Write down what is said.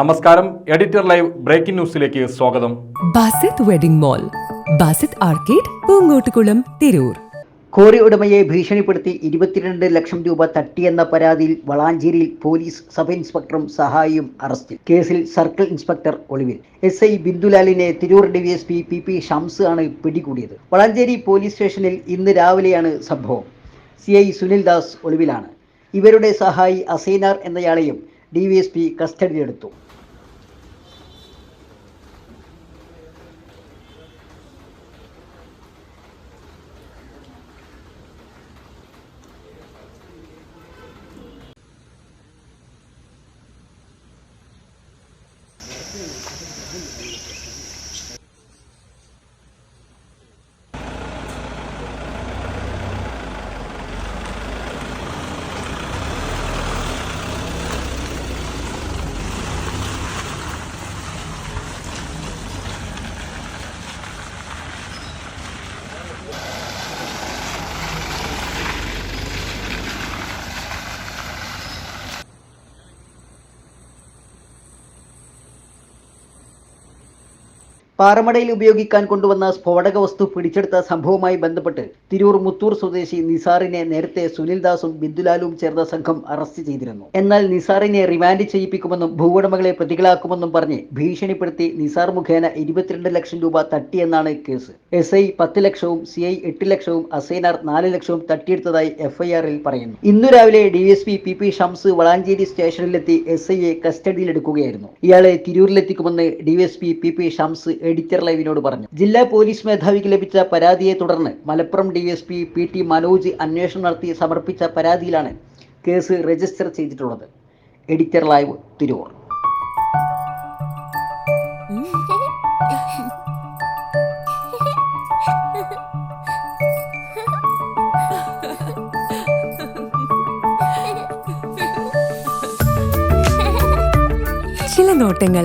നമസ്കാരം editor live breaking ന്യൂസിലേക്ക് സ്വാഗതം. Basith wedding mall Basith arcade Poongottukulam Tirur. Quarry ഉടമയെ ഭീഷണിപ്പെടുത്തി ഇരുപത്തിരണ്ട് ലക്ഷം രൂപ തട്ടിയെന്ന പരാതിയിൽ വളാഞ്ചേരിയിൽ പോലീസ് സബ് ഇൻസ്പെക്ടറും സഹായിയും അറസ്റ്റിൽ. കേസിൽ സർക്കിൾ ഇൻസ്പെക്ടർ ഒളിവിൽ. S I ബിന്ദുലാലിനെ Tirur DYSP P P Shams ആണ് പിടികൂടിയത്. വളാഞ്ചേരി പോലീസ് സ്റ്റേഷനിൽ ഇന്ന് രാവിലെയാണ് സംഭവം. സി ഐ സുനിൽ ദാസ് ഒളിവിലാണ്. ഇവരുടെ സഹായി അസൈനാർ എന്നയാളെയും ഡിവിഎസ്പി കസ്റ്റഡിയിലെടുത്തു പാറമടയിൽ ഉപയോഗിക്കാൻ കൊണ്ടുവന്ന സ്ഫോടക വസ്തു പിടിച്ചെടുത്ത സംഭവവുമായി ബന്ധപ്പെട്ട് തിരൂർ മുത്തൂർ സ്വദേശി നിസാറിനെ നേരത്തെ സുനിൽദാസും ബിന്ദുലാലും ചേർന്ന സംഘം അറസ്റ്റ് ചെയ്തിരുന്നു. എന്നാൽ നിസാറിനെ റിമാൻഡ് ചെയ്യിപ്പിക്കുമെന്നും ഭൂവുടമകളെ പ്രതികളാക്കുമെന്നും പറഞ്ഞ് ഭീഷണിപ്പെടുത്തി നിസാർ മുഖേന ഇരുപത്തിരണ്ട് ലക്ഷം രൂപ തട്ടിയെന്നാണ് കേസ്. എസ് ഐ പത്ത് ലക്ഷവും സി ഐ എട്ട് ലക്ഷവും അസൈനാർ നാല് ലക്ഷവും തട്ടിയെടുത്തതായി എഫ്ഐആറിൽ പറയുന്നു. ഇന്നു രാവിലെ DSP P P Shams Valanchery സ്റ്റേഷനിലെത്തി എസ് ഐയെ കസ്റ്റഡിയിലെടുക്കുകയായിരുന്നു. ഇയാളെ തിരൂരിലെത്തിക്കുമെന്ന് DSP P P Shams editor ലൈവിനോട് പറഞ്ഞു. ജില്ലാ പോലീസ് മേധാവിക്ക് ലഭിച്ച പരാതിയെ തുടർന്ന് Malappuram DSP P T Manoj അന്വേഷണം നടത്തി സമർപ്പിച്ച പരാതിയിലാണ് കേസ് രജിസ്റ്റർ ചെയ്തിട്ടുള്ളത്. Editor live Tirur. ചില നോട്ടങ്ങൾ